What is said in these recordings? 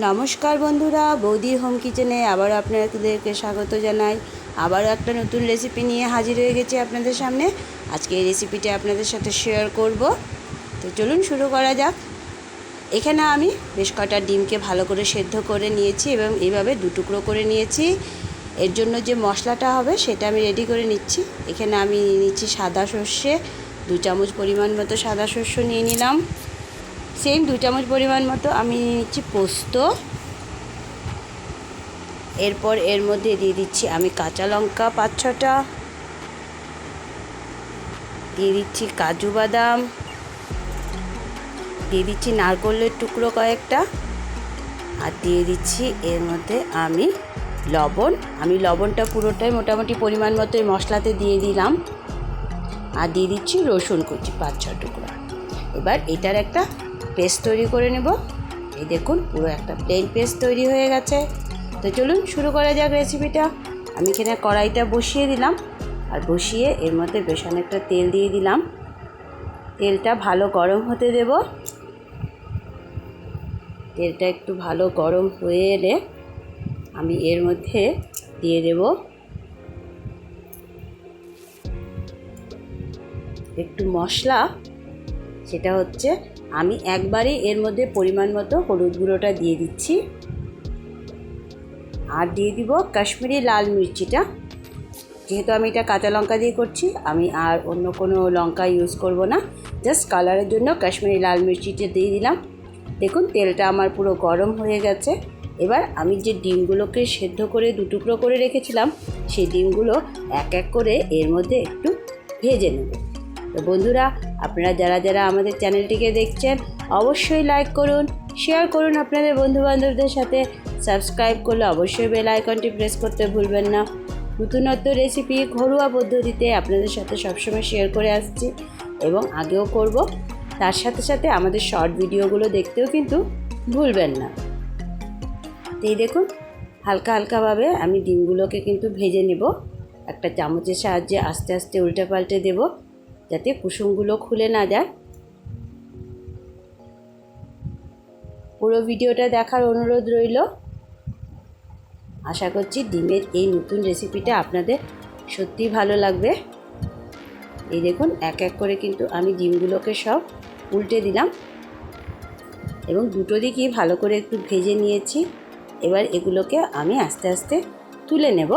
নমস্কার বন্ধুরা বৌদি হোম কিচেনে আবার আপনাদেরকে স্বাগত জানাই। আবারও একটা নতুন রেসিপি নিয়ে হাজির হয়ে গেছি আপনাদের সামনে। আজকে এই রেসিপিটা আপনাদের সাথে শেয়ার করব। তো চলুন শুরু করা যাক। এখানে আমি বেশ কটা ডিমকে ভালো করে সেদ্ধ করে নিয়েছি এবং এইভাবে দু টুকরো করে নিয়েছি। এর জন্য যে মশলাটা হবে সেটা আমি রেডি করে নিচ্ছি। এখানে আমি নিচ্ছি সাদা সর্ষে, দু চামচ পরিমাণ মতো সাদা শস্য নিয়ে নিলাম। সেম দু চামচ পরিমাণ মতো আমি নিচ্ছি পোস্ত। এরপর এর মধ্যে দিয়ে দিচ্ছি আমি কাঁচা লঙ্কা পাঁচ ছটা। দিয়ে দিচ্ছি কাজু বাদাম। দিয়ে দিচ্ছি নারকলের টুকরো কয়েকটা। আর দিয়ে দিচ্ছি এর মধ্যে আমি লবণ। আমি লবণটা পুরোটাই মোটামুটি পরিমাণ মতো এই মশলাতে দিয়ে দিলাম। আর দিয়ে দিচ্ছি রসুন কুচি পাঁচ ছ টুকরো। এবার এটার একটা পেস্ট তৈরি করে নেব। এই দেখুন, পুরো একটা প্লেন পেস্ট তৈরি হয়ে গেছে। তো চলুন, শুরু করা যাক রেসিপিটা আমি এখানে কড়াইটা বসিয়ে দিলাম, আর বসিয়ে এর মধ্যে বেশ অনেকটা তেল দিয়ে দিলাম। তেলটা ভালো গরম হতে দেব। তেলটা একটু ভালো গরম হয়ে এলে আমি এর মধ্যে দিয়ে দেব। একটু মশলা সেটা হচ্ছে আমি একবারে এর মধ্যে পরিমাণ মতো হলুদ গুঁড়োটা দিয়ে দিচ্ছি। আর দিয়ে দিব কাশ্মীরি লাল মির্চিটা। যেহেতু আমি এটা কাঁচা লঙ্কা দিয়ে করছি, আমি আর অন্য কোনো লঙ্কা ইউজ করব না। জাস্ট কালারের জন্য কাশ্মীরি লাল মির্চিটা দিয়ে দিলাম। দেখুন, তেলটা আমার পুরো গরম হয়ে গেছে। এবার আমি যে ডিমগুলোকে সেদ্ধ করে দুটুকরো করে রেখেছিলাম, সেই ডিমগুলো এক এক করে এর মধ্যে একটু ভেজে নেব। তো বন্ধুরা আপনারা যারা যারা আমাদের চ্যানেলটিকে দেখছেন, অবশ্যই লাইক করুন শেয়ার করুন আপনাদের বন্ধুবান্ধবদের সাথে। সাবস্ক্রাইব করলে অবশ্যই বেল আইকনটি প্রেস করতে ভুলবেন না। নতুনত্ব রেসিপি ঘরোয়া পদ্ধতিতে আপনাদের সাথে সবসময় শেয়ার করে আসছি এবং আগেও করব। তার সাথে সাথে আমাদের শর্ট ভিডিওগুলো দেখতেও কিন্তু ভুলবেন না। এই দেখুন, হালকা হালকাভাবে আমি ডিমগুলোকে কিন্তু ভেজে নেব। একটা চামচের সাহায্যে আস্তে আস্তে উল্টে পাল্টে দেবো। যাতে কুসুমগুলো খুলে না যায়। পুরো ভিডিওটা দেখার অনুরোধ রইল। আশা করছি ডিমের এই নতুন রেসিপিটা আপনাদের সত্যিই ভালো লাগবে। এই দেখুন, এক এক করে কিন্তু আমি ডিমগুলোকে সব উল্টে দিলাম। এবং দুটো দিকই ভালো করে একটু ভেজে নিয়েছি। এবার এগুলোকে আমি আস্তে আস্তে তুলে নেব।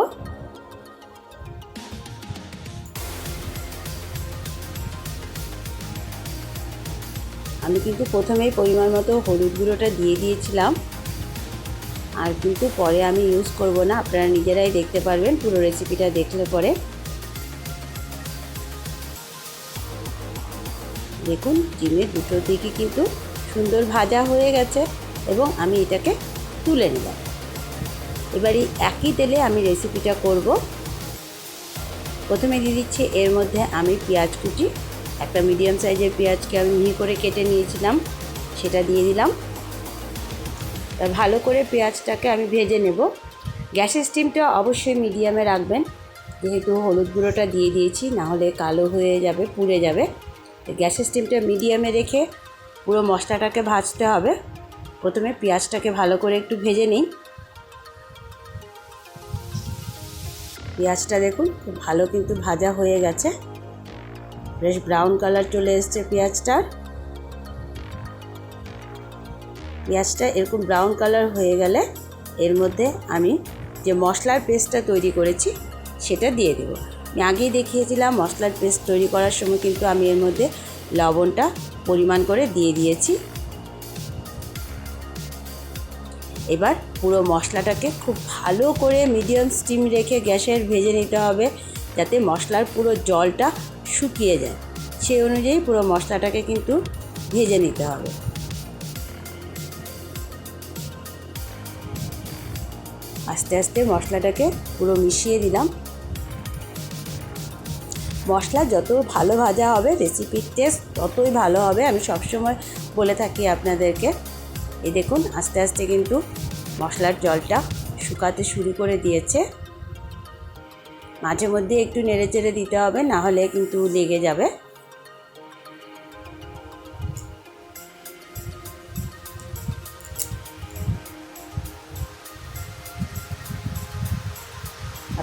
আমি কিন্তু প্রথমেই পরিমাণ মতো হলুদ গুঁড়োটা দিয়ে দিয়েছিলাম। আর কিন্তু পরে আমি ইউজ করব না, আপনারা নিজেরাই দেখতে পারবেন পুরো রেসিপিটা দেখলে পরে। দেখুন ডিমের দুটো দিকে কিন্তু সুন্দর ভাজা হয়ে গেছে এবং আমি এটাকে তুলে নিলাম। এবার একই তেলে আমি রেসিপিটা করব। প্রথমে দিয়ে দিচ্ছি এর মধ্যে আমি পেঁয়াজ কুচি একটা মিডিয়াম সাইজের পেঁয়াজকে আমি মিহি করে কেটে নিয়েছিলাম, সেটা দিয়ে দিলাম। তা ভালো করে পেঁয়াজটাকে আমি ভেজে নেব। গ্যাসের স্টিমটা অবশ্যই মিডিয়ামে রাখবেন, যেহেতু হলুদ গুঁড়োটা দিয়ে দিয়েছি না হলে কালো হয়ে যাবে, পুড়ে যাবে। গ্যাসের স্টিমটা মিডিয়ামে রেখে পুরো মশলাটাকে ভাজতে হবে। প্রথমে পেঁয়াজটাকে ভালো করে একটু ভেজে নিই। পেঁয়াজটা দেখুন, খুব ভালো কিন্তু ভাজা হয়ে গেছে। বেশ ব্রাউন কালার চলে এসছে পেঁয়াজটার পেঁয়াজটা এরকম ব্রাউন কালার হয়ে গেলে এর মধ্যে আমি যে মশলার পেস্টটা তৈরি করেছি, সেটা দিয়ে দেব। আমি আগেই দেখিয়েছিলাম মশলার পেস্ট তৈরি করার সময় কিন্তু আমি এর মধ্যে লবণটা পরিমাণ করে দিয়ে দিয়েছি। এবার পুরো মশলাটাকে খুব ভালো করে মিডিয়াম স্টিম রেখে গ্যাসের ভেজে নিতে হবে, যাতে মশলার পুরো জলটা শুকিয়ে যায়। সেই অনুযায়ী পুরো মশলাটাকে কিন্তু ভেজে নিতে হবে। আস্তে আস্তে মশলাটাকে পুরো মিশিয়ে দিলাম। মশলা যত ভালো ভাজা হবে রেসিপির টেস্ট ততই ভালো হবে। আমি সবসময় বলে থাকি আপনাদেরকে, এই দেখুন, আস্তে আস্তে কিন্তু মশলার জলটা শুকাতে শুরু করে দিয়েছে। মাঝে মধ্যে একটু নেড়ে চেড়ে দিতে হবে, না হলে কিন্তু লেগে যাবে।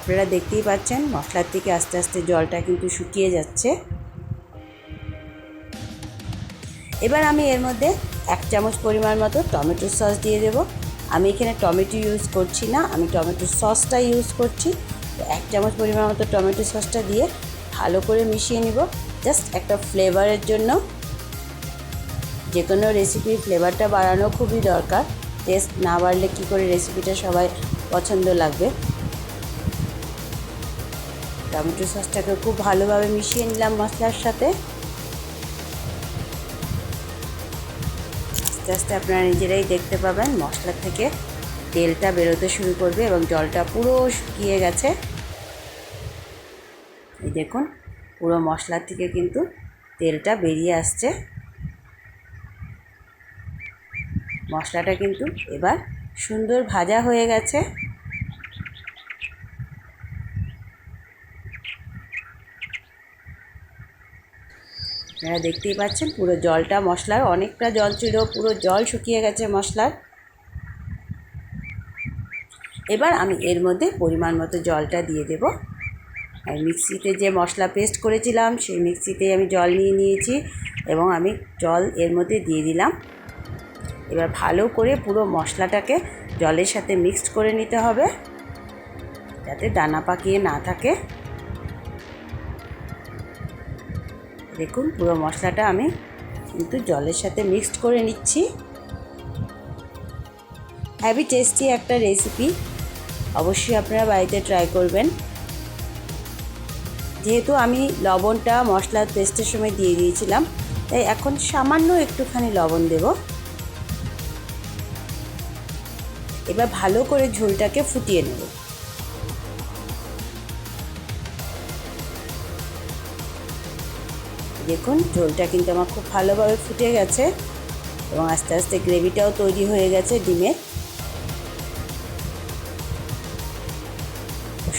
আপনারা দেখতেই পাচ্ছেন, মশলার থেকে আস্তে আস্তে জলটা কিন্তু শুকিয়ে যাচ্ছে। এবার আমি এর মধ্যে এক চামচ পরিমাণ মতো টমেটো সস দিয়ে দেব। আমি এখানে টমেটো ইউজ করছি না, আমি টমেটো সসটা ইউজ করছি। তো এক চামচ পরিমাণ মতো টমেটো সসটা দিয়ে ভালো করে মিশিয়ে নিব। জাস্ট একটা ফ্লেভারের জন্য। যে কোনো রেসিপির ফ্লেভারটা বাড়ানো খুবই দরকার। টেস্ট না বাড়লে কী করে রেসিপিটা সবাই পছন্দ লাগবে? টমেটো সসটাকে খুব ভালোভাবে মিশিয়ে নিলাম মশলার সাথে। আস্তে আস্তে আপনারা নিজেরাই দেখতে পাবেন মশলা থেকে তেলটা বেরোতে শুরু করবে এবং জলটা পুরো শুকিয়ে গেছে। এই দেখুন, পুরো মশলার থেকে কিন্তু তেলটা বেরিয়ে আসছে। মশলাটা কিন্তু এবার সুন্দর ভাজা হয়ে গেছে। আপনারা দেখতেই পাচ্ছেন, পুরো জলটা মশলার, অনেকটা জল ছিল, পুরো জল শুকিয়ে গেছে মশলার। এবার আমি এর মধ্যে পরিমাণ মতো জলটা দিয়ে দেব। আর মিক্সিতে যে মশলা পেস্ট করেছিলাম, সেই মিক্সিতে আমি জল নিয়ে নিয়েছি এবং আমি জল এর মধ্যে দিয়ে দিলাম। এবার ভালো করে পুরো মশলাটাকে জলের সাথে মিক্সড করে নিতে হবে, যাতে দানা পাকিয়ে না থাকে। দেখুন, পুরো মশলাটা আমি কিন্তু জলের সাথে মিক্সড করে নিচ্ছি। হ্যাভি টেস্টি একটা রেসিপি অবশ্যই আপনারা বাড়িতে ট্রাই করবেন। যেহেতু আমি লবণটা মশলার পেস্টের সময় দিয়ে দিয়েছিলাম, তাই এখন সামান্য একটুখানি লবণ দেব। এবার ভালো করে ঝোলটাকে ফুটিয়ে নেব। দেখুন, ঝোলটা কিন্তু আমার খুব ভালোভাবে ফুটে গেছে এবং আস্তে আস্তে গ্রেভিটাও তৈরি হয়ে গেছে ডিমের।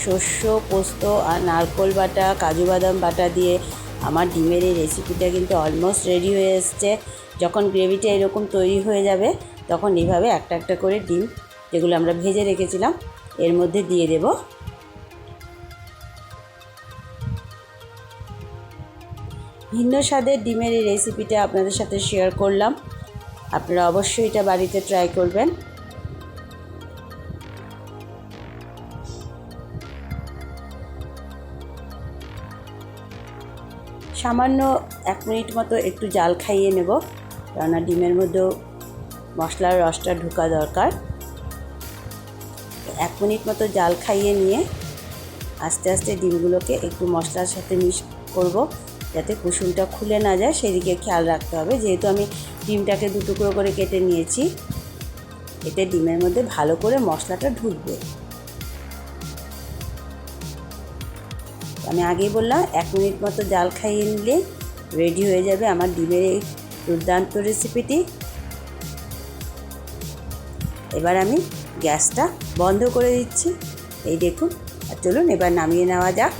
শস্য, পোস্ত আর নারকোল বাটা, কাজু বাদাম বাটা দিয়ে আমার ডিমের এই রেসিপিটা কিন্তু অলমোস্ট রেডি হয়ে এসছে। যখন গ্রেভিটা এরকম তৈরি হয়ে যাবে, তখন এইভাবে একটা একটা করে ডিম যেগুলো আমরা ভেজে রেখেছিলাম, এর মধ্যে দিয়ে দেব। ভিন্ন স্বাদের ডিমের এই রেসিপিটা আপনাদের সাথে শেয়ার করলাম। আপনারা অবশ্যই এটা বাড়িতে ট্রাই করবেন। সামান্য এক মিনিট মতো একটু জাল খাইয়ে নেব, কেননা ডিমের মধ্যেও মশলার রসটা ঢোকা দরকার। এক মিনিট মতো জাল খাইয়ে নিয়ে আস্তে আস্তে ডিমগুলোকে একটু মশলার সাথে মিক্স করব, যাতে কুসুমটা খুলে না যায়, সেদিকে খেয়াল রাখতে হবে। যেহেতু আমি ডিমটাকে দু টুকরো করে কেটে নিয়েছি, এতে ডিমের মধ্যে ভালো করে মশলাটা ঢুকবে। আমি আগেই বললাম, এক মিনিট মতো জাল খাইয়ে নিলে রেডি হয়ে যাবে আমার ডিমের এই দুর্দান্ত রেসিপিটি। এবার আমি গ্যাসটা বন্ধ করে দিচ্ছি। এই দেখুন আর চলুন এবার নামিয়ে নেওয়া যাক।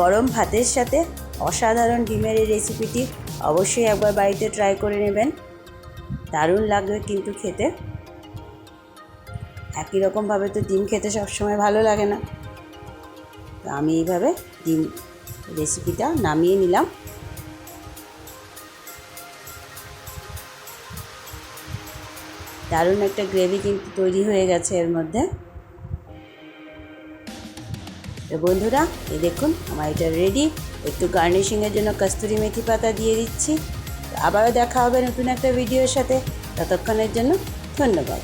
গরম ভাতের সাথে অসাধারণ ডিমের এই রেসিপিটি অবশ্যই একবার বাড়িতে ট্রাই করে নেবেন। দারুণ লাগবে কিন্তু খেতে। একই রকমভাবে তো ডিম খেতে সবসময় ভালো লাগে না। তো আমি এইভাবে ডিম রেসিপিটা নামিয়ে নিলাম। দারুণ একটা গ্রেভি কিন্তু তৈরি হয়ে গেছে এর মধ্যে। তো বন্ধুরা, এই দেখুন, আমার এটা রেডি একটু গার্নিশিংয়ের জন্য কস্তুরি মেথি পাতা দিয়ে দিচ্ছি। আবারও দেখা হবে নতুন একটা ভিডিওর সাথে। ততক্ষণের জন্য ধন্যবাদ।